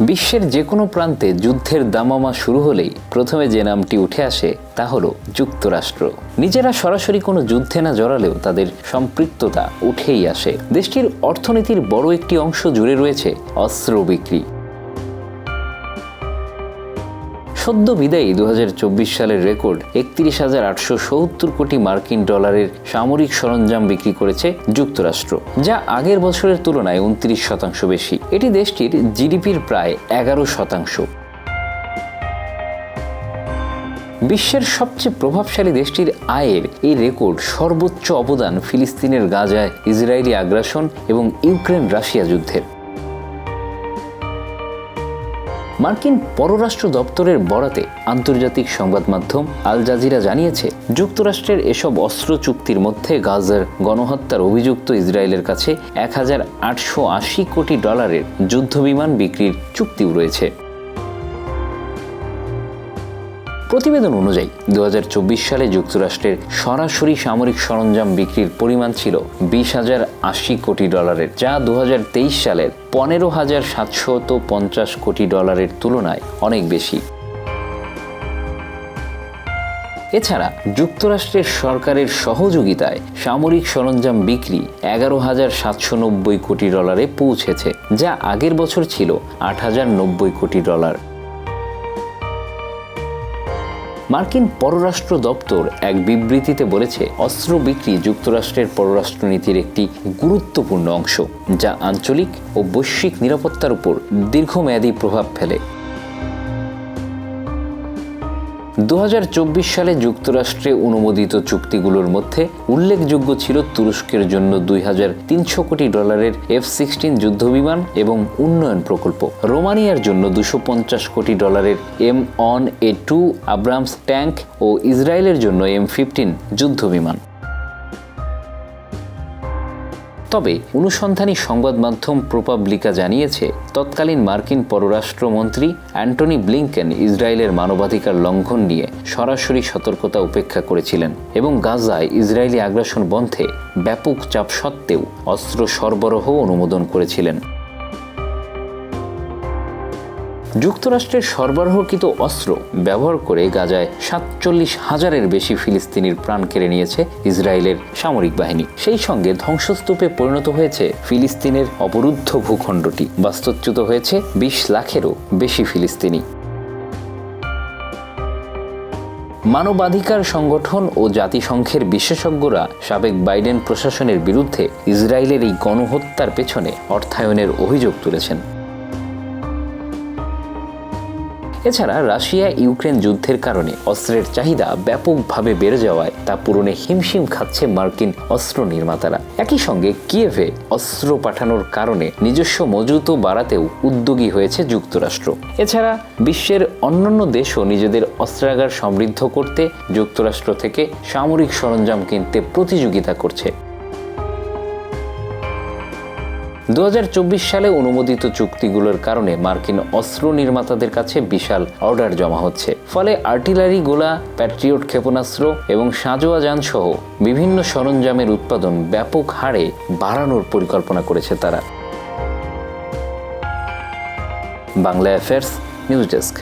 বিশ্বের যে কোনো প্রান্তে যুদ্ধের দামামা শুরু হলেই প্রথমে যে নামটি উঠে আসে তা হলো যুক্তরাষ্ট্র। নিজেরা সরাসরি কোনো যুদ্ধে না জড়ালেও তাদের সম্পৃক্ততা উঠেই আসে। দেশটির অর্থনীতির বড় একটি অংশ জুড়ে রয়েছে অস্ত্র বিক্রি। সদ্য বিদায়ী দু হাজার চব্বিশ সালের রেকর্ড একত্রিশ হাজার আটশো সত্তর কোটি মার্কিন ডলারের সামরিক সরঞ্জাম বিক্রি করেছে যুক্তরাষ্ট্র, যা আগের বছরের তুলনায় উনত্রিশ শতাংশ বেশি। এটি দেশটির জিডিপির প্রায় এগারো শতাংশ। বিশ্বের সবচেয়ে প্রভাবশালী দেশটির আয়ের এই রেকর্ড সর্বোচ্চ অবদান ফিলিস্তিনের গাজায় ইসরায়েলি আগ্রাসন এবং ইউক্রেন রাশিয়া যুদ্ধের। মার্কিন পররাষ্ট্র দপ্তরের বরাতে আন্তর্জাতিক সংবাদ মাধ্যম আল জাজিরা জানিয়েছে, যুক্তরাষ্ট্রের এসব অস্ত্র চুক্তির মধ্যে গাজার গণহত্যার অভিযুক্ত ইসরায়েলের কাছে এক হাজার আটশো আশি কোটি ডলারের যুদ্ধবিমান বিক্রির চুক্তিও রয়েছে। প্রতিবেদন অনুযায়ী দু হাজার চব্বিশ সালে যুক্তরাষ্ট্রের সরাসরি সামরিক সরঞ্জাম বিক্রির পরিমাণ ছিল বিশ হাজার আশি কোটি ডলারের, যা দু হাজার তেইশ সালের পনেরো হাজার সাতশত পঞ্চাশ কোটি ডলারের তুলনায় অনেক বেশি। এছাড়া, যুক্তরাষ্ট্রের সরকারের সহযোগিতায় সামরিক সরঞ্জাম বিক্রি এগারো হাজার সাতশো নব্বই কোটি ডলারে পৌঁছেছে, যা আগের বছর ছিল আট হাজার নব্বই কোটি ডলার। মার্কিন পররাষ্ট্র দপ্তর এক বিবৃতিতে বলেছে, অস্ত্র বিক্রি যুক্তরাষ্ট্রের পররাষ্ট্রনীতির একটি গুরুত্বপূর্ণ অংশ, যা আঞ্চলিক ও বৈশ্বিক নিরাপত্তার উপর দীর্ঘমেয়াদী প্রভাব ফেলে। দু হাজার চব্বিশ সালে যুক্তরাষ্ট্রে অনুমোদিত চুক্তিগুলোর মধ্যে উল্লেখযোগ্য ছিল তুরস্কের জন্য দুই হাজার তিনশো কোটি ডলারের এফ সিক্সটিন যুদ্ধবিমান এবং উন্নয়ন প্রকল্প। রোমানিয়ার জন্য দুশো কোটি ডলারের M one A two Abrams tank ও ইসরায়েলের জন্য এম ফিফটিন যুদ্ধবিমান। তবে অনুসন্ধানী সংবাদ মাধ্যম প্রোপাবলিকা জানিয়েছে, তৎকালীন মার্কিন পররাষ্ট্রমন্ত্রী অ্যান্টনি ব্লিংকেন ইসরায়েলের মানবাধিকার লঙ্ঘন নিয়ে সরাসরি সতর্কতা উপেক্ষা করেছিলেন এবং গাজায় ইসরায়েলি আগ্রাসন বন্ধে ব্যাপক চাপ সত্ত্বেও অস্ত্র সরবরাহ অনুমোদন করেছিলেন। যুক্তরাষ্ট্রের সরবরাহকৃত অস্ত্র ব্যবহার করে গাজায় সাতচল্লিশ হাজারের বেশি ফিলিস্তিনির প্রাণ কেড়ে নিয়েছে ইসরায়েলের সামরিক বাহিনী। সেই সঙ্গে ধ্বংসস্তূপে পরিণত হয়েছে ফিলিস্তিনের অবরুদ্ধ ভূখণ্ডটি। বাস্তুচ্যুত হয়েছে বিশ লাখেরও বেশি ফিলিস্তিনি। মানবাধিকার সংগঠন ও জাতিসংঘের বিশেষজ্ঞরা সাবেক বাইডেন প্রশাসনের বিরুদ্ধে ইসরায়েলের এই গণহত্যার পেছনে অর্থায়নের অভিযোগ তুলেছেন। এছাড়া রাশিয়া ইউক্রেন যুদ্ধের কারণে অস্ত্রের চাহিদা ব্যাপকভাবে বেড়ে যাওয়ায় তা পূরণে হিমশিম খাচ্ছে মার্কিন অস্ত্র নির্মাতারা। একই সঙ্গে কিয়েভে অস্ত্র পাঠানোর কারণে নিজস্ব মজুত বাড়াতেও উদ্যোগী হয়েছে যুক্তরাষ্ট্র। এছাড়া বিশ্বের অন্যান্য দেশও নিজেদের অস্ত্রাগার সমৃদ্ধ করতে যুক্তরাষ্ট্র থেকে সামরিক সরঞ্জাম কিনতে প্রতিযোগিতা করছে। দু হাজার চব্বিশ সালে অনুমোদিত চুক্তিগুলোর কারণে মার্কিন অস্ত্র নির্মাতাদের কাছে বিশাল অর্ডার জমা হচ্ছে। ফলে আর্টিলারি, গোলা, প্যাট্রিয়ট ক্ষেপণাস্ত্র এবং সাঁজোয়া যান সহ বিভিন্ন সরঞ্জামের উৎপাদন ব্যাপক হারে বাড়ানোর পরিকল্পনা করেছে তারা। Bangla affairs, news desk.